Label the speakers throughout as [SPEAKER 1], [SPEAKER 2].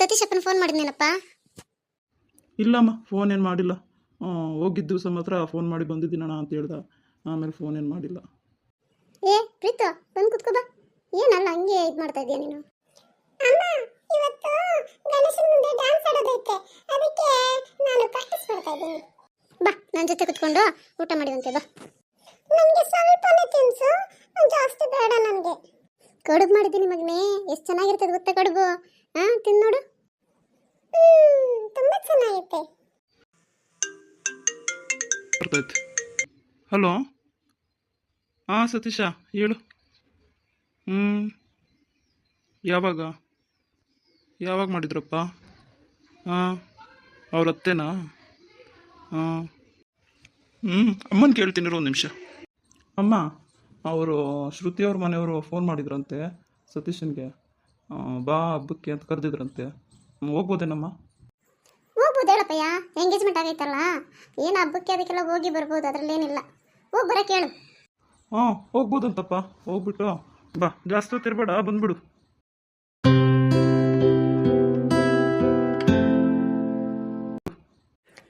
[SPEAKER 1] ಸತೀಶ್ ಅಪ್ಪನ ಫೋನ್ ಮಾಡಿದ್ನೇನಪ್ಪ?
[SPEAKER 2] ಇಲ್ಲಮ್ಮ ಫೋನ್ ಏನು ಮಾಡಿಲ್ಲ. ಹೋಗಿದ್ದ ದಿವಸ ಮಾತ್ರ ಫೋನ್ ಮಾಡಿ ಬಂದಿದ್ದೀನಣ್ಣ ಅಂತ ಹೇಳ್ದ. ಆಮೇಲೆ ಫೋನ್ ಏನು ಮಾಡಿಲ್ಲ.
[SPEAKER 1] ಏ ಪ್ರೀತ ಬಂದು ಕುತ್ಕೋ ಬಾ. ಏನಲ್ಲ ಹಂಗೆ ಇದು ಮಾಡ್ತಾ ಇದೀಯ ನೀನು? ಅಮ್ಮ ಇವತ್ತು ಗಣೇಶನ ಮುಂದೆ ಡ್ಯಾನ್ಸ್ ಆಡೋದೈತೆ ಅದಕ್ಕೆ ನಾನು ಪ್ರಾಕ್ಟೀಸ್ ಮಾಡ್ತಾ ಇದ್ದೀನಿ. ಬಾ ನನ್ನ ಜೊತೆ ಕುತ್ಕೊಂಡು ಊಟ ಮಾಡಿದಂತೆ ಬಾ. ನನಗೆ ಸ್ವಲ್ಪನೇ ತಿನ್ಸು ಜಾಸ್ತಿ ಬೇಡ ನನಗೆ. ಕಡುಬು ಮಾಡಿದ್ದೀನಿ ಮಗನೇ. ಎಷ್ಟು ಚೆನ್ನಾಗಿರ್ತದೆ ಗೊತ್ತಾ ಕಡುಬು? ಹಾಂ ತುಂಬ
[SPEAKER 2] ಬರ್ತೈತೆ. ಹಲೋ? ಹಾಂ ಸತೀಶ, ಹೇಳು. ಹ್ಞೂ ಯಾವಾಗ? ಯಾವಾಗ ಮಾಡಿದ್ರಪ್ಪ? ಹಾಂ ಅವ್ರ ಅತ್ತೆನಾ? ಹಾಂ ಹ್ಞೂ ಅಮ್ಮನ ಕೇಳ್ತೀನಿ ಒಂದು ನಿಮಿಷ. ಅಮ್ಮ, ಅವರು ಶ್ರುತಿ ಅವ್ರ ಮನೆಯವರು ಫೋನ್ ಮಾಡಿದ್ರಂತೆ ಸತೀಶನ್ಗೆ. ಬಾ ಹಬ್ಬಕ್ಕೆ ಅಂತ ಕರೆದಿದ್ರಂತೆ. ಹೋಗ್ಬೋದೇನಮ್ಮ?
[SPEAKER 1] ಹೋಗ್ಬೋದು ಹೇಳಪ್ಪಯ್ಯ ಎಂಗೇಜ್ಮೆಂಟ್ ಆಗೈತಲ್ಲ. ಏನು ಹಬ್ಬಕ್ಕೆ ಅದಕ್ಕೆಲ್ಲ ಹೋಗಿ ಬರ್ಬೋದು ಅದರಲ್ಲೇನಿಲ್ಲ. ಹೋಗಿ ಬರಕ್ಕೆ ಹೇಳು
[SPEAKER 2] ಹಾಂ ಹೋಗ್ಬೋದಂತಪ್ಪ. ಹೋಗ್ಬಿಟ್ಟು ಬಾ ಜಾಸ್ತಿ ಹೊತ್ತಿರ್ಬೇಡ ಬಂದ್ಬಿಡು.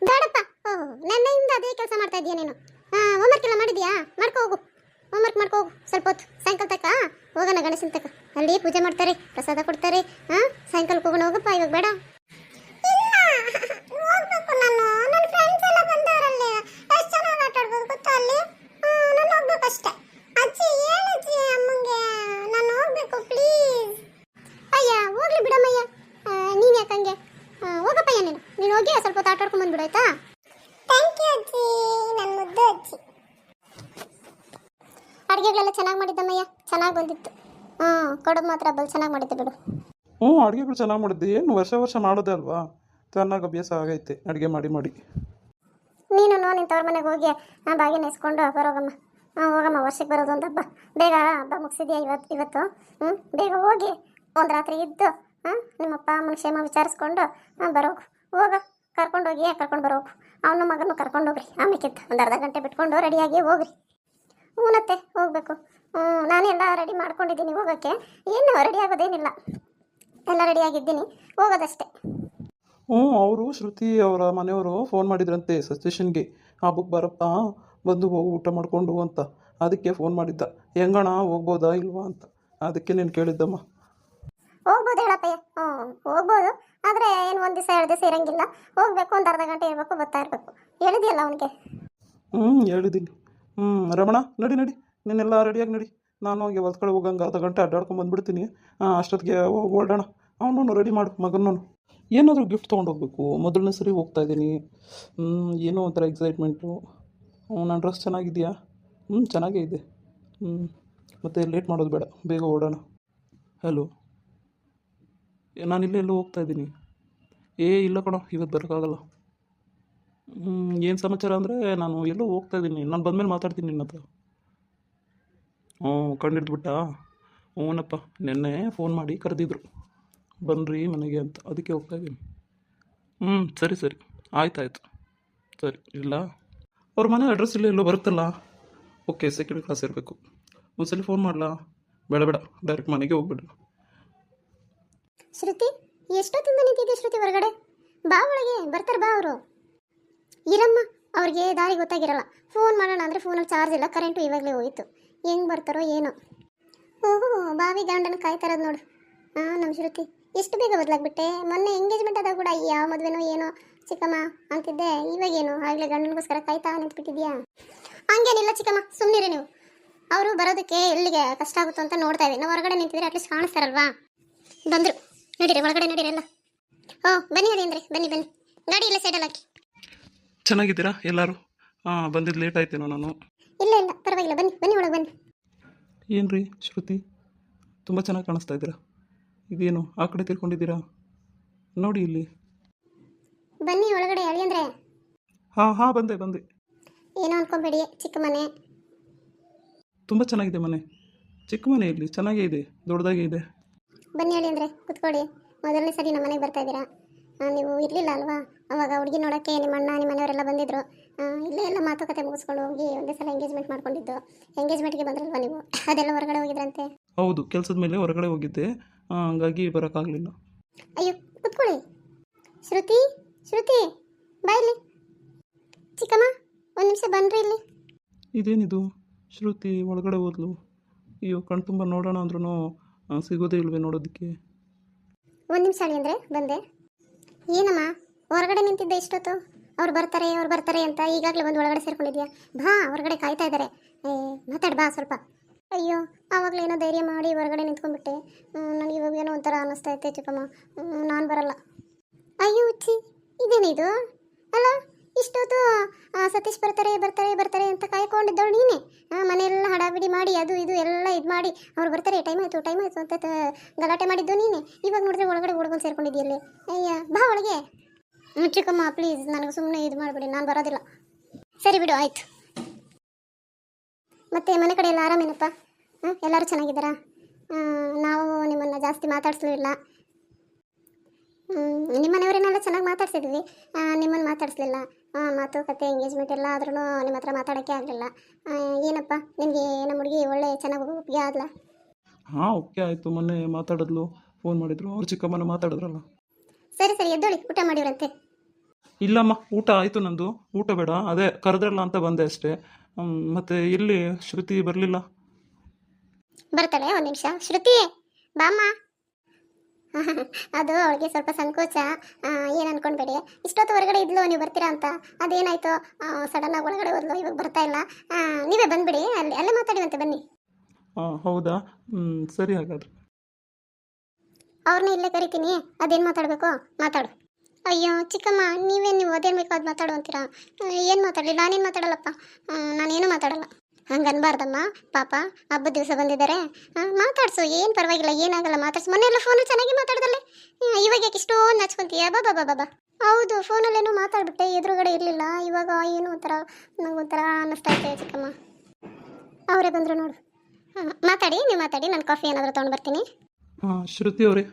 [SPEAKER 1] ಬೇಡಪ್ಪ. ಓ ನನ್ನಿಂದ ಅದೇ ಕೆಲಸ ಮಾಡ್ತಾ ಇದೀಯ ನೀನು. ಹೋಮ್ವರ್ಕ್ ಎಲ್ಲ ಮಾಡಿದ್ಯಾ ಮಾಡ್ಕೋ ಹೋಗು. ಹೋಮ್ವರ್ಕ್ ಮಾಡ್ಕೋ ಹೋಗು. ಸ್ವಲ್ಪ ಹೊತ್ತು ಸಾಯಂಕಾಲ ತಕ್ಕ ಹೋಗೋಣ ಗಣೇಶನ ತಕ ಅಲ್ಲಿ ಪೂಜೆ ಮಾಡ್ತಾರೆ ಪ್ರಸಾದ ಕೊಡ್ತಾರೆ ಹಾಂ? ಸಾಯಂಕಾಲಕ್ಕೆ ಹೋಗೋಣ ಹೋಗಪ್ಪ ಇವಾಗ ಬೇಡ. ಹೋಗ್ಬೇಕು ನಾನು. ನನ್ನ ಫ್ರೆಂಡ್ಸ್ ಎಲ್ಲ ಬಂದವರಲ್ಲಿ ಎಷ್ಟು ಚೆನ್ನಾಗಿ ಆಟ ಆಡ್ಬೋದು ಗೊತ್ತಾ ಅಲ್ಲಿ? ನಾನು ಹೋಗ್ಬೇಕಷ್ಟೇ ಅಜ್ಜಿ ಹೇಳಜ್ಜಿ ಅಮ್ಮಂಗೆ ನಾನು ಹೋಗ್ಬೇಕು ಪ್ಲೀಸ್ ಅಯ್ಯ ಹೋಗ್ಲಿ ಬಿಡಮ್ಮಯ್ಯ. ನೀನು ಯಾಕಂಗೆ ಆ, ಹೋಗಪ್ಪಯ್ಯ ನೀನು. ನೀನು ಹೋಗಿ ಸ್ವಲ್ಪ ಹೊತ್ತು ಆಟ ಆಡ್ಕೊಂಡ್ ಬಂದ್ಬಿಡು ಥ್ಯಾಂಕ್ ಯು ಅಜ್ಜಿ ನನ್ನ ಮುದ್ದು ಅಜ್ಜಿ. ಅಡುಗೆಗಳೆಲ್ಲ ಚೆನ್ನಾಗಿ ಮಾಡಿದ್ದಮ್ಮಯ್ಯ. ಚೆನ್ನಾಗಿ ಬಂದಿತ್ತು. ಹ್ಞೂ ಕಡುಬು ಮಾತ್ರ ಬಲ್ ಚೆನ್ನಾಗಿ ಮಾಡಿದ್ದೆ ಬಿಡು.
[SPEAKER 2] ಹ್ಞೂ ಅಡುಗೆಗಳು ಚೆನ್ನಾಗಿ ಮಾಡಿದ್ದೆ. ಏನು ವರ್ಷ ವರ್ಷ ಮಾಡೋದೇ ಅಲ್ವಾ? ಚೆನ್ನಾಗಿ ಅಭ್ಯಾಸ ಆಗೈತೆ ಅಡುಗೆ ಮಾಡಿ ಮಾಡಿ.
[SPEAKER 1] ನೀನು ನೋ ನಿನ್ನ ತವ್ರ ಮನೆಗೆ ಹೋಗಿ ಆ ಬಾಗಿನ ಇಸ್ಕೊಂಡು ಬರೋಗಮ್ಮ ಹಾಂ ಹೋಗಮ್ಮ ವರ್ಷಕ್ಕೆ ಬರೋದು ಒಂದು ಹಬ್ಬ. ಬೇಗ ಹಬ್ಬ ಮುಗಿಸಿದ್ಯಾ ಇವತ್ತು ಇವತ್ತು? ಹ್ಞೂ ಬೇಗ ಹೋಗಿ. ಒಂದು ರಾತ್ರಿ ಇದ್ದು ಹಾಂ ನಿಮ್ಮಪ್ಪ ಅಮ್ಮನ ಕ್ಷೇಮ ವಿಚಾರಿಸ್ಕೊಂಡು ಹಾಂ ಬರೋಗು ಹೋಗ ಕರ್ಕೊಂಡೋಗಿ ಕರ್ಕೊಂಡು ಬರೋಗು ಅವನ ಮಗನೂ ಕರ್ಕೊಂಡೋಗ್ರಿ ಆಮೇಲೆ ಒಂದು ಅರ್ಧ ಗಂಟೆ ಬಿಟ್ಕೊಂಡು ರೆಡಿಯಾಗಿ ಹೋಗ್ರಿ. ಹ್ಞೂನತ್ತೆ ಹೋಗಬೇಕು. ನಾನೆಲ್ಲ ರೆಡಿ ಮಾಡ್ಕೊಂಡಿದ್ದೀನಿ ಹೋಗೋಕ್ಕೆ. ಏನು ರೆಡಿ ಆಗೋದೇನಿಲ್ಲ. ಎಲ್ಲ ರೆಡಿ ರೆಡಿಯಾಗಿದ್ದೀನಿ ಹೋಗೋದಷ್ಟೇ.
[SPEAKER 2] ಹ್ಞೂ ಅವರು ಶ್ರುತಿ ಅವರ ಮನೆಯವರು ಫೋನ್ ಮಾಡಿದ್ರಂತೆ ಸತೀಶನ್ಗೆ. ಹಬ್ಬಕ್ಕೆ ಬರಪ್ಪ ಬಂದು ಹೋಗಿ ಊಟ ಮಾಡ್ಕೊಂಡು ಅಂತ. ಅದಕ್ಕೆ ಫೋನ್ ಮಾಡಿದ್ದ. ಹೆಂಗಣ ಹೋಗ್ಬೋದಾ ಇಲ್ವಾ ಅಂತ. ಅದಕ್ಕೆ ನೀನು ಕೇಳಿದ್ದಮ್ಮ.
[SPEAKER 1] ಹೋಗ್ಬೋದು ಹೇಳಪ್ಪಯ್ಯ. ಹ್ಞೂ ಹೋಗ್ಬೋದು. ಆದರೆ ಏನು ಒಂದು ದಿವಸ ಎರಡು ದಿವಸ ಇರಂಗಿಲ್ಲ. ಹೋಗ್ಬೇಕು ಒಂದು ಅರ್ಧ ಗಂಟೆ ಇರಬೇಕು ಬರ್ತಾ ಇರಬೇಕು. ಹೇಳಿದೆಯಲ್ಲ ಅವನಿಗೆ?
[SPEAKER 2] ಹ್ಞೂ ಹೇಳಿದ್ದೀನಿ. ಹ್ಞೂ ರಮಣ ನಡಿ ನಡಿ. ನೀನೆಲ್ಲ ರೆಡಿಯಾಗಿ ನಡಿ. ನಾನು ಹೋಗಿ ಹೊಲ್ದ ಕಡೆ ಹೋಗಂಗೆ ಅರ್ಧ ಗಂಟೆ ಅಡ್ಡಾಡ್ಕೊಂಡು ಬಂದ್ಬಿಡ್ತೀನಿ. ಅಷ್ಟೊತ್ತಿಗೆ ಓಡೋಣ ಅವನು ರೆಡಿ ಮಾಡು ಮಗನೂ ಏನಾದರೂ ಗಿಫ್ಟ್ ತೊಗೊಂಡು ಹೋಗ್ಬೇಕು ಮೊದಲನೇ ಸರಿ ಹೋಗ್ತಾ ಇದ್ದೀನಿ. ಹ್ಞೂ ಏನೋ ಒಂಥರ ಎಕ್ಸೈಟ್ಮೆಂಟು ಹ್ಞೂ ನನ್ನ ಡ್ರೆಸ್ ಚೆನ್ನಾಗಿದೆಯಾ? ಹ್ಞೂ ಚೆನ್ನಾಗೇ ಇದೆ. ಹ್ಞೂ ಮತ್ತು ಲೇಟ್ ಮಾಡೋದು ಬೇಡ. ಬೇಗ ಓಡೋಣ ಹಲೋ ನಾನು ಇಲ್ಲೇ ಎಲ್ಲೋ ಹೋಗ್ತಾ ಇದ್ದೀನಿ. ಏ, ಇಲ್ಲ ಕಣೋ ಇವತ್ತು ಬರೋಕ್ಕಾಗಲ್ಲ. ಏನು ಸಮಾಚಾರ ಅಂದರೆ ನಾನು ಎಲ್ಲೋ ಹೋಗ್ತಾ ಇದ್ದೀನಿ. ನಾನು ಬಂದಮೇಲೆ ಮಾತಾಡ್ತೀನಿ ನಿನ್ನ ಹತ್ರ. ಹ್ಞೂ ಕಂಡಿಡ್ದುಬಿಟ್ಟಾ ಹ್ಞೂನಪ್ಪ ನಿನ್ನೆ ಫೋನ್ ಮಾಡಿ ಕರೆದಿದ್ರು. ಬನ್ನಿರಿ ಮನೆಗೆ ಅಂತ. ಅದಕ್ಕೆ ಹೋಗ್ತಾ ಇದ್ದೀನಿ. ಹ್ಞೂ, ಸರಿ ಸರಿ. ಆಯ್ತಾಯ್ತು. ಸರಿ, ಇಲ್ಲ. ಅವ್ರ ಮನೆ ಅಡ್ರೆಸ್ ಇಲ್ಲ ಎಲ್ಲೋ ಬರುತ್ತಲ್ಲ? ಓಕೆ ಸೆಕೆಂಡ್ ಕ್ಲಾಸ್ ಇರಬೇಕು. ಒಂದ್ಸಲ ಫೋನ್ ಮಾಡಲಾ? ಬೇಡ ಬೇಡ. ಡೈರೆಕ್ಟ್ ಮನೆಗೆ ಹೋಗ್ಬಿಡು
[SPEAKER 1] ಶ್ರುತಿ, ಎಷ್ಟೊತ್ತಿಂದ ನಿಂತಿದ್ದೆ ಶ್ರುತಿ ಹೊರಗಡೆ? ಬಾ ಒಳಗೆ, ಬರ್ತಾರೆ, ಬಾ ಅವರು. ಇರಮ್ಮ, ಅವ್ರಿಗೆ ದಾರಿ ಗೊತ್ತಾಗಿರಲ್ಲ. ಫೋನ್ ಮಾಡೋಣ ಅಂದರೆ ಫೋನಲ್ಲಿ ಚಾರ್ಜ್ ಇಲ್ಲ ಕರೆಂಟು ಇವಾಗಲೇ ಹೋಯಿತು. ಹೆಂಗೆ ಬರ್ತಾರೋ ಏನೋ. ಓಹೋ, ಬಾವಿ ಗಂಡನ ಕಾಯ್ತಾರದು ನೋಡು. ಹಾಂ ನಮ್ಮ ಶ್ರುತಿ ಎಷ್ಟು ಬೇಗ ಬದಲಾಗ್ಬಿಟ್ಟೆ. ಮೊನ್ನೆ ಎಂಗೇಜ್ಮೆಂಟ್ ಆದಾಗ ಕೂಡ ಯಾವ ಮದುವೆನೋ ಏನೋ, ಚಿಕ್ಕಮ್ಮ ಅಂತಿದ್ದೆ. ಇವಾಗೇನು? ಆಗಲೇ ಗಂಡನಿಗೋಸ್ಕರ ಕಾಯ್ತಾ ನಿಂತ್ಬಿಟ್ಟಿದ್ಯಾ? ಹಂಗೇನಿಲ್ಲ ಚಿಕ್ಕಮ್ಮ ಸುಮ್ಮನಿರಿ ನೀವು. ಅವರು ಬರೋದಕ್ಕೆ ಎಲ್ಲಿಗೆ ಕಷ್ಟ ಆಗುತ್ತೋ ಅಂತ ನೋಡ್ತಾ ಇದ್ದೀವಿ ನಾವು ಹೊರಗಡೆ ನಿಂತಿದ್ರೆ ಅಟ್ಲೀಸ್ಟ್ ಕಾಣಿಸ್ತಾರಲ್ವಾ? ಬಂದರು. ನಡೀರಿ, ಒಳಗಡೆ ನಡೀರಿ ಎಲ್ಲ. ಓ, ಬನ್ನಿ ಅಂದ್ರೆ, ಬನ್ನಿ ಬನ್ನಿ. ಗಾಡಿ ಇಲ್ಲ ಸೈಡಲ್ಲಿ ಹಾಕಿ.
[SPEAKER 2] ಚೆನ್ನಾಗಿದ್ದೀರಾ ಎಲ್ಲರೂ? ಹಾಂ ಬಂದಿದ್ದು ಲೇಟ್ ಆಯ್ತೇನೋ ನಾನು.
[SPEAKER 1] ಇಲ್ಲ ಇಲ್ಲ ಪರವಾಗಿಲ್ಲ ಬನ್ನಿ ಬನ್ನಿ ಒಳಗೆ ಬನ್ನಿ.
[SPEAKER 2] ಏನು ರೀ ಶ್ರುತಿ? ತುಂಬ ಚೆನ್ನಾಗಿ ಕಾಣಿಸ್ತಾ ಇದ್ದೀರಾ? ಇದೇನು ಆ ಕಡೆ ತಿರ್ಕೊಂಡಿದ್ದೀರಾ? ನೋಡಿ ಇಲ್ಲಿ.
[SPEAKER 1] ಬನ್ನಿ ಒಳಗಡೆ ಅಳಿ ಅಂದರೆ.
[SPEAKER 2] ಹಾಂ ಹಾಂ ಬಂದೆ ಬಂದೆ.
[SPEAKER 1] ಏನೋ ಅನ್ಕೊಂಬೇಡಿ ಚಿಕ್ಕ ಮನೆ.
[SPEAKER 2] ತುಂಬ ಚೆನ್ನಾಗಿದೆ ಮನೆ. ಚಿಕ್ಕ ಮನೆ ಇಲ್ಲಿ ಚೆನ್ನಾಗೇ ಇದೆ ದೊಡ್ಡದಾಗೇ ಇದೆ.
[SPEAKER 1] ಬನ್ನಿ ಅಳಿ ಅಂದರೆ ಕುತ್ಕೊಳ್ಳಿ. ಮೊದಲನೇ ಸರಿ ನಮ್ಮ ಮನೆಗೆ ಬರ್ತಾ ಇದ್ದೀರಾ? ನೀವು ಇರಲಿಲ್ಲ ಅಲ್ವಾ? ಅವಾಗ ಹುಡುಗಿ ನೋಡೋಕ್ಕೆ ನಿಮ್ಮ ಅಣ್ಣ ನಿಮ್ಮ ಮನೆಯವರೆಲ್ಲ ಬಂದಿದ್ರು. ಇಲ್ಲೇ ಎಲ್ಲ ಮಾತುಕತೆ ಮುಗಿಸ್ಕೊಂಡು ಹೋಗಿ ಒಂದೇ ಸಲ ಎಂಗೇಜ್ಮೆಂಟ್ ಮಾಡ್ಕೊಂಡಿದ್ದು. ಎಂಗೇಜ್ಮೆಂಟ್ಗೆ ಬಂದ್ರಲ್ವಾ ನೀವು? ಅದೆಲ್ಲ ಹೊರಗಡೆ ಹೋಗಿದ್ರಂತೆ?
[SPEAKER 2] ಹೌದು ಕೆಲಸದ ಮೇಲೆ ಹೊರಗಡೆ ಹೋಗಿದ್ದೆ. ಹಾಗಾಗಿ ಬರೋಕ್ಕಾಗಲಿಲ್ಲ.
[SPEAKER 1] ಅಯ್ಯೋ ಕುತ್ಕೊಳ್ಳಿ. ಶ್ರುತಿ ಶ್ರುತಿ ಬಾಯಿಲಿ ಚಿಕ್ಕಮ್ಮ ಒಂದು ನಿಮಿಷ ಬನ್ರಿ ಇಲ್ಲಿ.
[SPEAKER 2] ಇದೇನಿದು? ಶ್ರುತಿ ಒಳಗಡೆ ಹೋದ್ಲು. ಅಯ್ಯೋ ಕಣ್ತುಂಬ ನೋಡೋಣ ಅಂದ್ರೂ ಸಿಗೋದೇ ಇಲ್ವೇ ನೋಡೋದಕ್ಕೆ.
[SPEAKER 1] ಒಂದು ನಿಮಿಷ ಅಲ್ಲಿ ಅಂದರೆ ಬಂದೆ. ಏನಮ್ಮ? ಹೊರಗಡೆ ನಿಂತಿದ್ದೆ ಇಷ್ಟೊತ್ತು. ಅವ್ರು ಬರ್ತಾರೆ ಅವ್ರು ಬರ್ತಾರೆ ಅಂತ ಈಗಾಗಲೇ ಬಂದು ಒಳಗಡೆ ಸೇರ್ಕೊಂಡಿದ್ಯಾ? ಬಾ, ಹೊರಗಡೆ ಕಾಯ್ತಾ ಇದ್ದಾರೆ. ಏ, ಮಾತಾಡ್, ಬಾ ಸ್ವಲ್ಪ. ಅಯ್ಯೋ, ಆವಾಗಲೇ ಏನೋ ಧೈರ್ಯ ಮಾಡಿ ಹೊರಗಡೆ ನಿಂತ್ಕೊಂಡ್ಬಿಟ್ಟೆ. ನನಗೆ ಇವಾಗ ಏನೋ ಒಂಥರ ಅನ್ನಿಸ್ತಾ ಐತೆ ಚಿಕ್ಕಮ್ಮ. ನಾನು ಬರಲ್ಲ. ಅಯ್ಯೋ ಉಚ್ಚಿ ಇದೇನಿದು ಅಲ್ಲ, ಇಷ್ಟೊತ್ತು ಸತೀಶ್ ಬರ್ತಾರೆ ಬರ್ತಾರೆ ಬರ್ತಾರೆ ಅಂತ ಕಾಯ್ಕೊಂಡಿದ್ದವಳು ನೀನೆ. ಮನೆಯೆಲ್ಲ ಹಡಾಬಿಡಿ ಮಾಡಿ, ಅದು ಇದು ಎಲ್ಲ ಇದು ಮಾಡಿ. ಅವ್ರು ಬರ್ತಾರೆ, ಟೈಮ್ ಆಯಿತು ಟೈಮ್ ಆಯಿತು ಅಂತ ಗಲಾಟೆ ಮಾಡಿದ್ದು ನೀನೆ. ಇವಾಗ ನೋಡಿದ್ರೆ ಒಳಗಡೆ ಹುಡ್ಕೊಂಡು ಸೇರ್ಕೊಂಡಿದ್ದೀಯಲ್ಲಿ ಅಯ್ಯ, ಬಾ ಒಳಗೆ. ಚಿಕ್ಕಮ್ಮ ಪ್ಲೀಸ್ ನನಗೆ ಸುಮ್ಮನೆ ಇದು ಮಾಡಿಬಿಡಿ, ನಾನು ಬರೋದಿಲ್ಲ. ಸರಿ ಬಿಡು, ಆಯಿತು. ಮತ್ತೆ ಮನೆ ಕಡೆ ಎಲ್ಲ ಆರಾಮೇನಪ್ಪ? ಹಾಂ ಎಲ್ಲರೂ ಚೆನ್ನಾಗಿದ್ದಾರಾ? ನಾವು ನಿಮ್ಮನ್ನು ಜಾಸ್ತಿ ಮಾತಾಡಿಸ್ಲಿಲ್ಲ ನಿಮ್ಮ ಮನೆಯವರನ್ನೆಲ್ಲ ಚೆನ್ನಾಗಿ ಮಾತಾಡ್ಸಿದ್ವಿ. ನಿಮ್ಮನ್ನು ಮಾತಾಡಿಸ್ಲಿಲ್ಲ. ಮಾತು ಮಾತುಕತೆ ಎಂಗೇಜ್ಮೆಂಟ್ ಎಲ್ಲ ಆದ್ರೂ ನಿಮ್ಮ ಹತ್ರ ಮಾತಾಡೋಕ್ಕೆ ಆಗಲಿಲ್ಲ. ಏನಪ್ಪ, ನಿಮಗೆ ನಮ್ಮ ಹುಡುಗಿ ಒಳ್ಳೆ ಚೆನ್ನಾಗಿ ಒಪ್ಪಿಗೆ ಆದ್ಲಾ?
[SPEAKER 2] ಹಾಂ, ಓಕೆ ಆಯಿತು. ಮೊನ್ನೆ ಮಾತಾಡಿದ್ಲು ಫೋನ್ ಮಾಡಿದ್ರು. ಅವ್ರು ಚಿಕ್ಕಮ್ಮನ ಮಾತಾಡಿದ್ರಲ್ಲ.
[SPEAKER 1] ಸರಿ ಸರಿ ಎದ್ದೋಳಿ ಊಟ ಮಾಡಿವ್ರಂತೆ.
[SPEAKER 2] ಇಲ್ಲಮ್ಮ ಊಟ ಆಯಿತು ನಂದು. ಊಟ ಬೇಡ ಅದೇ ಕರೆದ್ರಲ್ಲ ಅಂತ ಬಂದೆ ಅಷ್ಟೇ. ಹ್ಮ್, ಮತ್ತೆ ಇಲ್ಲಿ ಶ್ರುತಿ ಬರಲಿಲ್ಲ?
[SPEAKER 1] ಬರ್ತಾಳೆ ಒಂದು ನಿಮಿಷ. ಶ್ರುತಿ ಬಾಮ್ಮ. ಅದು ಅವಳಿಗೆ ಸ್ವಲ್ಪ ಸಂಕೋಚ. ಏನು ಅನ್ಕೊಂಡ್ಬೇಡಿ. ಇಷ್ಟೊತ್ತು ಹೊರಗಡೆ ಇದ್ಲು ನೀವು ಬರ್ತೀರಾ ಅಂತ. ಅದೇನಾಯ್ತು ಸಡನ್ ಆಗಿ ಒಳಗಡೆ ಹೋದ್ಲು ಇವಾಗ ಬರ್ತಾ ಇಲ್ಲ. ಆ, ನೀವೇ ಬಂದ್ಬಿಡಿ ಅಲ್ಲಿ ಅಲ್ಲೇ ಮಾತಾಡಿವಂತೆ ಬನ್ನಿ.
[SPEAKER 2] ಹೌದಾ? ಸರಿ ಹಾಗಾದ್ರೆ.
[SPEAKER 1] ಅವ್ರನ್ನ ಇಲ್ಲೇ ಕರಿತೀನಿ. ಅದೇನು ಮಾತಾಡಬೇಕು? ಮಾತಾಡು. ಅಯ್ಯೋ, ಚಿಕ್ಕಮ್ಮ, ನೀವೇನು ನೀವು ಅದೇನು ಬೇಕೋ ಅದು ಮಾತಾಡು ಅಂತೀರಾ? ಏನು ಮಾತಾಡಲಿ? ನಾನೇನು ಮಾತಾಡಲ್ಲಪ್ಪ? ನಾನೇನು ಮಾತಾಡಲ್ಲ. ಹಂಗೆ ಅನ್ಬಾರ್ದಮ್ಮ, ಪಾಪ. ಹಬ್ಬದ ದಿವಸ ಬಂದಿದ್ದಾರೆ ಮಾತಾಡ್ಸು. ಏನು ಪರವಾಗಿಲ್ಲ, ಏನಾಗಲ್ಲ, ಮಾತಾಡ್ಸು. ಮೊನ್ನೆ ಎಲ್ಲ ಫೋನಲ್ಲಿ ಚೆನ್ನಾಗಿ ಮಾತಾಡ್ದಲ್ಲೇ? ಇವಾಗ ಯಾಕೆ ಇಷ್ಟೊಂದು ಹಚ್ಕೊಂತೀಯ ಬಾಬಾ ಬಾಬಾ ಬಾ ಹೌದು ಫೋನಲ್ಲೇನೋ ಮಾತಾಡ್ಬಿಟ್ಟೆ. ಎದುರುಗಡೆ ಇರಲಿಲ್ಲ. ಇವಾಗ ಏನೋ ಒಂಥರ ನಂಗೊಂಥರ ಅನ್ನಿಸ್ತಾ ಐತೆ ಚಿಕ್ಕಮ್ಮ. ಅವರೇ ಬಂದರು ನೋಡು. ಮಾತಾಡಿ, ನೀವು ಮಾತಾಡಿ. ನಾನು ಕಾಫಿ ಏನಾದರೂ ತೊಗೊಂಡು ಬರ್ತೀನಿ.
[SPEAKER 2] ಶ್ರುತಿ ಅವರೇ.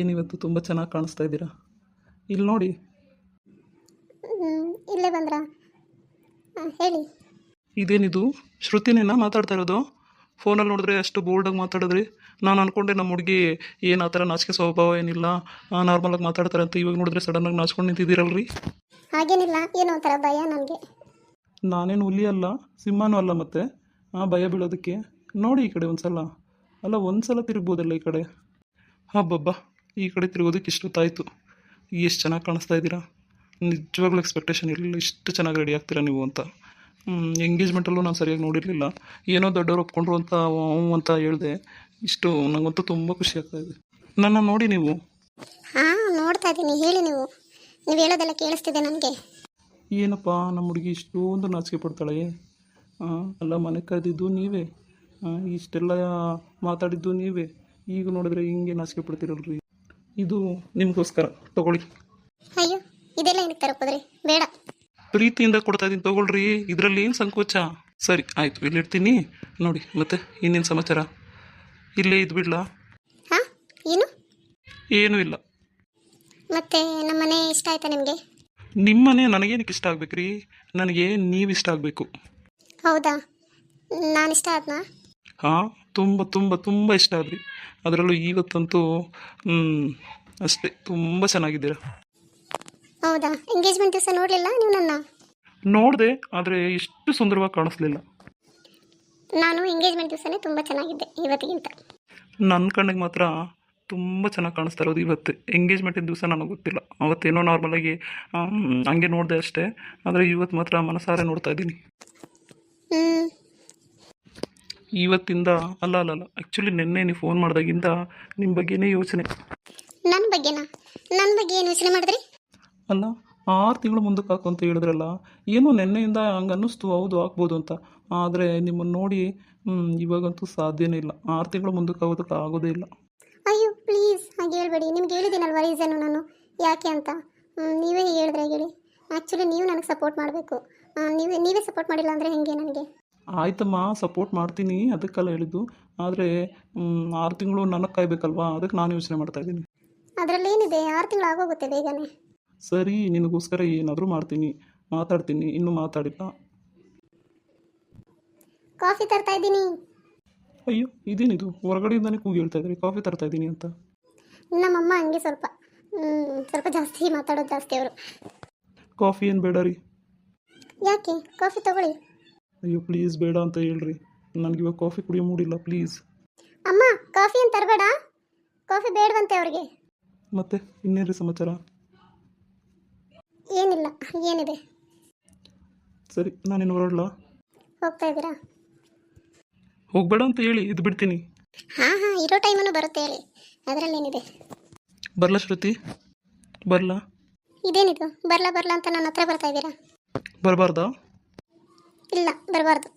[SPEAKER 2] ಏನಿವತ್ತು? ತುಂಬ ಚೆನ್ನಾಗಿ ಕಾಣಿಸ್ತಾ ಇದ್ದೀರಾ? ಇಲ್ಲಿ ನೋಡಿ.
[SPEAKER 1] ಇಲ್ಲೇ ಬಂದ್ರಾ? ಹೇಳಿ.
[SPEAKER 2] ಇದೇನಿದು? ಶ್ರುತಿನೇನಾ ಮಾತಾಡ್ತಾ ಇರೋದು? ಫೋನಲ್ಲಿ ನೋಡಿದ್ರೆ ಅಷ್ಟು ಬೋಲ್ಡಾಗಿ ಮಾತಾಡಿದ್ರಿ. ನಾನು ಅನ್ಕೊಂಡೆ ನಮ್ಮ ಹುಡುಗಿ ಏನು ಆ ಥರ ನಾಚಿಕೆ ಸ್ವಭಾವ ಏನಿಲ್ಲ ನಾರ್ಮಲಾಗಿ ಮಾತಾಡ್ತಾರೆ ಅಂತ ಇವಾಗ ನೋಡಿದ್ರೆ ಸಡನ್ನಾಗಿ ನಾಚ್ಕೊಂಡು ನಿಂತಿದ್ದೀರಲ್ರಿ?
[SPEAKER 1] ಹಾಗೇನಿಲ್ಲ ಏನೋ ಒಂಥರ ಭಯ ನನಗೆ.
[SPEAKER 2] ನಾನೇನು ಹುಲಿ ಅಲ್ಲ ಸಿಂಹನೂ ಅಲ್ಲ ಮತ್ತೆ. ಆ ಭಯ ಬೀಳೋದಕ್ಕೆ. ನೋಡಿ ಈ ಕಡೆ ಒಂದ್ಸಲ. ಅಲ್ಲ ಒಂದು ಸಲ ತಿರುಗ್ಬೋದಲ್ಲ ಈ ಕಡೆ? ಹಬ್ಬಬ್ಬ ಈ ಕಡೆ ತಿರುಗೋದಕ್ಕೆ ಇಷ್ಟೊತ್ತಾಯಿತು. ಎಷ್ಟು ಚೆನ್ನಾಗಿ ಕಾಣಿಸ್ತಾ ಇದ್ದೀರಾ? ನಿಜವಾಗ್ಲೂ ಎಕ್ಸ್ಪೆಕ್ಟೇಷನ್ ಇರಲಿಲ್ಲ ಇಷ್ಟು ಚೆನ್ನಾಗಿ ರೆಡಿ ಆಗ್ತೀರಾ ನೀವು ಅಂತ. ಎಂಗೇಜ್ಮೆಂಟಲ್ಲೂ ನಾನು ಸರಿಯಾಗಿ ನೋಡಿರಲಿಲ್ಲ. ಏನೋ ದೊಡ್ಡವ್ರು ಒಪ್ಕೊಂಡ್ರು ಅಂತ ಅಂತ ಹೇಳಿದೆ. ಇಷ್ಟು ನನಗಂತೂ ತುಂಬ ಖುಷಿ ಆಗ್ತಾ ಇದೆ. ನನ್ನ ನೋಡಿ ನೀವು.
[SPEAKER 1] ಹಾಂ ನೋಡ್ತಾ ಇದ್ದೀನಿ. ಹೇಳಿ ನೀವು. ನೀವು ಹೇಳೋದೆಲ್ಲ ಕೇಳಿಸ್ತಿದೆ ನನಗೆ.
[SPEAKER 2] ಏನಪ್ಪ ನಮ್ಮ ಹುಡುಗಿ ಇಷ್ಟೊಂದು ನಾಚಿಕೆ ಪಡ್ತಾಳೆ. ಅಲ್ಲ ಮನೆ ಕರೆದಿದ್ದು ನೀವೇ. ಇಷ್ಟೆಲ್ಲ ಮಾತಾಡಿದ್ದು ನೀವೇ. ಈಗ ನೋಡಿದ್ರೆ ಹಿಂಗೆ ನಾಚಿಕೆ ಪಡ್ತಿರಲ್ರಿ ಇದು ನಿಮಗೋಸ್ಕರ ತಗೊಳ್ಳಿ.
[SPEAKER 1] ಅಯ್ಯೋ ಇದೆಲ್ಲ ಏನಕ್ಕೆ ತರಕೋದ್ರಿ ಬೇಡ.
[SPEAKER 2] ಪ್ರೀತಿಯಿಂದ ಕೊಡ್ತಾ ಇದ್ದೀನಿ ತಗೊಳ್ರಿ. ಇದರಲ್ಲಿ ಏನು ಸಂಕೋಚ? ಸರಿ ಆಯಿತು ಇಲ್ಲಿಡ್ತೀನಿ ನೋಡಿ ಮತ್ತೆ ಇನ್ನೇನು ಸಮಾಚಾರ? ಇಲ್ಲೇ ಇದು ಬಿಡ್ಲಾ
[SPEAKER 1] ಹಾಂ ಏನು?
[SPEAKER 2] ಏನೂ ಇಲ್ಲ.
[SPEAKER 1] ಮತ್ತೆ ನಮ್ಮನೆ ಇಷ್ಟ ಆಯ್ತಾ ನಿಮಗೆ?
[SPEAKER 2] ನಿಮ್ಮನೆ ನನಗೇನಕ್ಕೆ ಇಷ್ಟ ಆಗ್ಬೇಕ್ರಿ? ನನಗೆ ನೀವು ಇಷ್ಟ ಆಗಬೇಕು.
[SPEAKER 1] ಹೌದಾ? ನಾನು ಇಷ್ಟ ಆದ್ನಾ?
[SPEAKER 2] ಹಾಂ ತುಂಬ ತುಂಬ ತುಂಬ ಇಷ್ಟ ಆದ್ರಿ. ಅದರಲ್ಲೂ ಇವತ್ತಂತೂ ಅಷ್ಟೇ ತುಂಬ ಚೆನ್ನಾಗಿದ್ದೀರಾ.
[SPEAKER 1] ಹೌದಾ? ಎಂಗೇಜ್ಮೆಂಟ್ ದಿವಸ ನೋಡಲಿಲ್ಲ ನೀವು ನನ್ನ?
[SPEAKER 2] ನೋಡಿದೆ ಆದರೆ ಇಷ್ಟು ಸುಂದರವಾಗಿ ಕಾಣಿಸ್ಲಿಲ್ಲ.
[SPEAKER 1] ನಾನು ಎಂಗೇಜ್ಮೆಂಟ್ ದಿವಸನೇ ತುಂಬ ಚೆನ್ನಾಗಿದ್ದೆ ಇವತ್ತಿಗಿಂತ.
[SPEAKER 2] ನನ್ನ ಕಣ್ಣಿಗೆ ಮಾತ್ರ ತುಂಬ ಚೆನ್ನಾಗಿ ಕಾಣಿಸ್ತಾ ಇರೋದು ಇವತ್ತು. ಎಂಗೇಜ್ಮೆಂಟಿನ ದಿವಸ ನನಗೆ ಗೊತ್ತಿಲ್ಲ. ಅವತ್ತೇನೋ ನಾರ್ಮಲಾಗಿ ಹಂಗೆ ನೋಡಿದೆ ಅಷ್ಟೇ. ಆದರೆ ಇವತ್ತು ಮಾತ್ರ ಮನಸಾರೆ ನೋಡ್ತಾ ಇದ್ದೀನಿ.
[SPEAKER 1] ಹ್ಞೂ
[SPEAKER 2] ಇವತ್ತಿಂದ ಅಲ್ಲ ಅಲ್ಲ ಅಲ್ಲ. ಆ್ಯಕ್ಚುಲಿ ನಿನ್ನೆ ನೀವು ಫೋನ್ ಮಾಡಿದಾಗಿಂದ ನಿಮ್ಮ ಬಗ್ಗೆನೇ ಯೋಚನೆ.
[SPEAKER 1] ನನ್ನ ಬಗ್ಗೆನಾ? ನನ್ನ ಬಗ್ಗೆ ಏನು ಯೋಚನೆ ಮಾಡಿದ್ರಿ?
[SPEAKER 2] ಅಲ್ಲ ಆರು ತಿಂಗಳು ಮುಂದಕ್ಕೆ ಹಾಕು ಅಂತ ಹೇಳಿದ್ರಲ್ಲ ಏನೋ ನಿನ್ನೆಯಿಂದ ಹಂಗೆ ಅನ್ನಿಸ್ತು ಹೌದು ಹಾಕ್ಬೋದು ಅಂತ. ಆದರೆ ನಿಮ್ಮನ್ನು ನೋಡಿ ಹ್ಮ್, ಇವಾಗಂತೂ ಸಾಧ್ಯನೇ ಇಲ್ಲ. ಆರು ತಿಂಗಳು ಮುಂದಕ್ಕೆ ಆಗೋದಕ್ಕೆ ಆಗೋದೇ ಇಲ್ಲ.
[SPEAKER 1] ಅಯ್ಯೋ ಪ್ಲೀಸ್ ಹಾಗೆ ಹೇಳ್ಬೇಡಿ. ನಿಮ್ಗೆ ಹೇಳಿದ್ದೀನಲ್ವ ರೀಸನ್ನು ನಾನು? ಯಾಕೆ ಅಂತ? ನೀವೇ ಹೇಳಿದ್ರೆ ಹೇಳಿ. ಆ್ಯಕ್ಚುಲಿ ನೀವು ನನಗೆ ಸಪೋರ್ಟ್ ಮಾಡಬೇಕು. ನೀವೇ ನೀವೇ ಸಪೋರ್ಟ್ ಮಾಡಿಲ್ಲ ಅಂದರೆ ಹೇಗೆ ನನಗೆ?
[SPEAKER 2] ಆಯ್ತಮ್ಮ ಸಪೋರ್ಟ್ ಮಾಡ್ತೀನಿ ಅದಕ್ಕೆಲ್ಲ ಹೇಳಿದ್ದು. ಆದರೆ ಆರು ತಿಂಗಳು ನನಗೆ ಕಾಯ್ಬೇಕಲ್ವಾ ಅದಕ್ಕೆ ನಾನು ಯೋಚನೆ ಮಾಡ್ತಾ ಇದ್ದೀನಿ.
[SPEAKER 1] ಅದರಲ್ಲೇನಿದೆ ಆರು ತಿಂಗಳು ಆಗೋಗುತ್ತೆ ಬೇಗನೆ.
[SPEAKER 2] ಸರಿ ನಿನಗೋಸ್ಕರ ಏನಾದರೂ ಮಾಡ್ತೀನಿ. ಮಾತಾಡ್ತೀನಿ ಇನ್ನೂ ಮಾತಾಡಿಲ್ಲ.
[SPEAKER 1] ಕಾಫಿ ತರ್ತಾ ಇದ್ದೀನಿ.
[SPEAKER 2] ಅಯ್ಯೋ ಇದೇನಿದು? ಹೊರಗಡೆಯಿಂದನೇ ಕೂಗಿ ಹೇಳ್ತಾ ಇದ್ರಿ. ಕಾಫಿ ತರ್ತಾ ಇದ್ದೀನಿ ಅಂತ.
[SPEAKER 1] ನಮ್ಮಮ್ಮ ಹಂಗೆ ಸ್ವಲ್ಪ ಸ್ವಲ್ಪ ಜಾಸ್ತಿ ಮಾತಾಡೋದು ಜಾಸ್ತಿ ಅವರು.
[SPEAKER 2] ಕಾಫಿ ಏನು ಬೇಡ ರೀ.
[SPEAKER 1] ಯಾಕೆ? ಕಾಫಿ ತಗೊಳ್ಳಿ.
[SPEAKER 2] ಅಯ್ಯೋ ಪ್ಲೀಸ್ ಬೇಡ ಅಂತ ಹೇಳ್ರಿ. ನನಗೆ ಇವಾಗ ಕಾಫಿ ಕುಡಿಯೋ ಮೂಡಿಲ್ಲ ಪ್ಲೀಸ್
[SPEAKER 1] ಅಮ್ಮ ಕಾಫಿ ಅಂತ ತರಬೇಡ. ಕಾಫಿ ಬೇಡವಂತೆ ಅವ್ರಿಗೆ.
[SPEAKER 2] ಮತ್ತೆ ಇನ್ನೇನು ಸಮಾಚಾರ?
[SPEAKER 1] ಏನಿಲ್ಲ ಏನಿದೆ?
[SPEAKER 2] ಸರಿ ನಾನೇನು ಹೊರಡ್ಲಾ?
[SPEAKER 1] ಹೋಗ್ತಾ ಇದ್ದೀರಾ?
[SPEAKER 2] ಹೋಗಬೇಡ ಅಂತ ಹೇಳಿ ಇದು ಬಿಡ್ತೀನಿ.
[SPEAKER 1] ಹಾಂ ಹಾಂ ಇರೋ ಟೈಮನ್ನು ಬರುತ್ತೆ ಹೇಳಿ. ಅದರಲ್ಲೇನಿದೆ?
[SPEAKER 2] ಬರಲಾ ಶ್ರುತಿ? ಬರಲಾ?
[SPEAKER 1] ಇದೇನಿದು? ಬರಲ್ಲ ಬರಲಾ ಅಂತ ನನ್ನ ಹತ್ರ ಬರ್ತಾ ಇದ್ದೀರಾ?
[SPEAKER 2] ಬರಬಾರ್ದಾ?
[SPEAKER 1] ಇಲ್ಲ ಬರಬಾರ್ದು.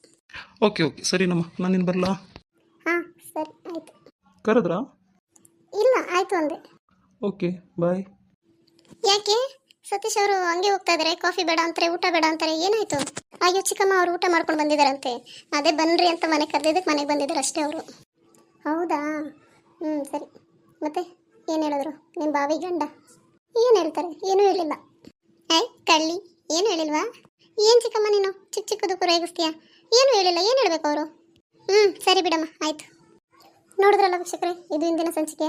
[SPEAKER 2] Okay okay. ಸರಿನಮ್ಮ ನಾನಿನ್ನು ಬರಲಾ?
[SPEAKER 1] ಹಾಂ ಸರಿ ಆಯಿತು.
[SPEAKER 2] ಕರೆದ್ರಾ?
[SPEAKER 1] ಇಲ್ಲ ಆಯಿತು ಅಂದೆ.
[SPEAKER 2] Okay bye.
[SPEAKER 1] ಯಾಕೆ? ಸತೀಶ್ ಅವರು ಹಂಗೆ ಹೋಗ್ತಾ ಇದ್ದಾರೆ ಕಾಫಿ ಬೇಡ ಅಂತಾರೆ ಊಟ ಬೇಡ ಅಂತಾರೆ ಏನಾಯ್ತು? ಅಯ್ಯೋ ಚಿಕ್ಕಮ್ಮ ಅವರು ಊಟ ಮಾಡ್ಕೊಂಡು ಬಂದಿದ್ದಾರಂತೆ. ಅದೇ ಬನ್ರಿ ಅಂತ ಮನೆ ಕರೆದಿದ್ದಕ್ಕೆ ಮನೆಗೆ ಬಂದಿದ್ದಾರೆ ಅಷ್ಟೇ ಅವರು. ಹೌದಾ? ಹ್ಞೂ ಸರಿ. ಮತ್ತೆ ಏನು ಹೇಳಿದ್ರು? ನಿಮ್ಮ ಬಾವಿ ಗಂಡ? ಏನು ಹೇಳ್ತಾರೆ? ಏನೂ ಹೇಳಿಲ್ಲ. ಏಯ್ ಕಳ್ಳಿ ಏನು ಹೇಳಿಲ್ವಾ? ಏನು ಚಿಕ್ಕಮ್ಮ ನೀನು? ಚಿಕ್ಕ ಚಿಕ್ಕದಕ್ಕೂ ರೇಗಿಸ್ತೀಯಾ ಏನು ಹೇಳಿಲ್ಲ, ಏನು ಹೇಳಬೇಕು ಅವರು? ಹ್ಞೂ ಸರಿ ಬಿಡಮ್ಮ, ಆಯಿತು. ನೋಡಿದ್ರಲ್ಲ ವೀಕ್ಷಕರೇ, ಇದು ಇಂದಿನ ಸಂಚಿಕೆ.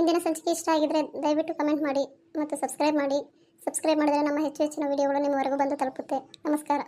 [SPEAKER 1] ಇಂದಿನ ಸಂಚಿಕೆ ಇಷ್ಟ ಆಗಿದ್ರೆ ದಯವಿಟ್ಟು ಕಮೆಂಟ್ ಮಾಡಿ ಮತ್ತು ಸಬ್ಸ್ಕ್ರೈಬ್ ಮಾಡಿ. ಸಬ್ಸ್ಕ್ರೈಬ್ ಮಾಡಿದರೆ ನಮ್ಮ ಹೆಚ್ಚು ಹೆಚ್ಚಿನ ವಿಡಿಯೋಗಳು ನಿಮ್ಮವರೆಗೂ ಬಂದು ತಲುಪುತ್ತೆ. ನಮಸ್ಕಾರ.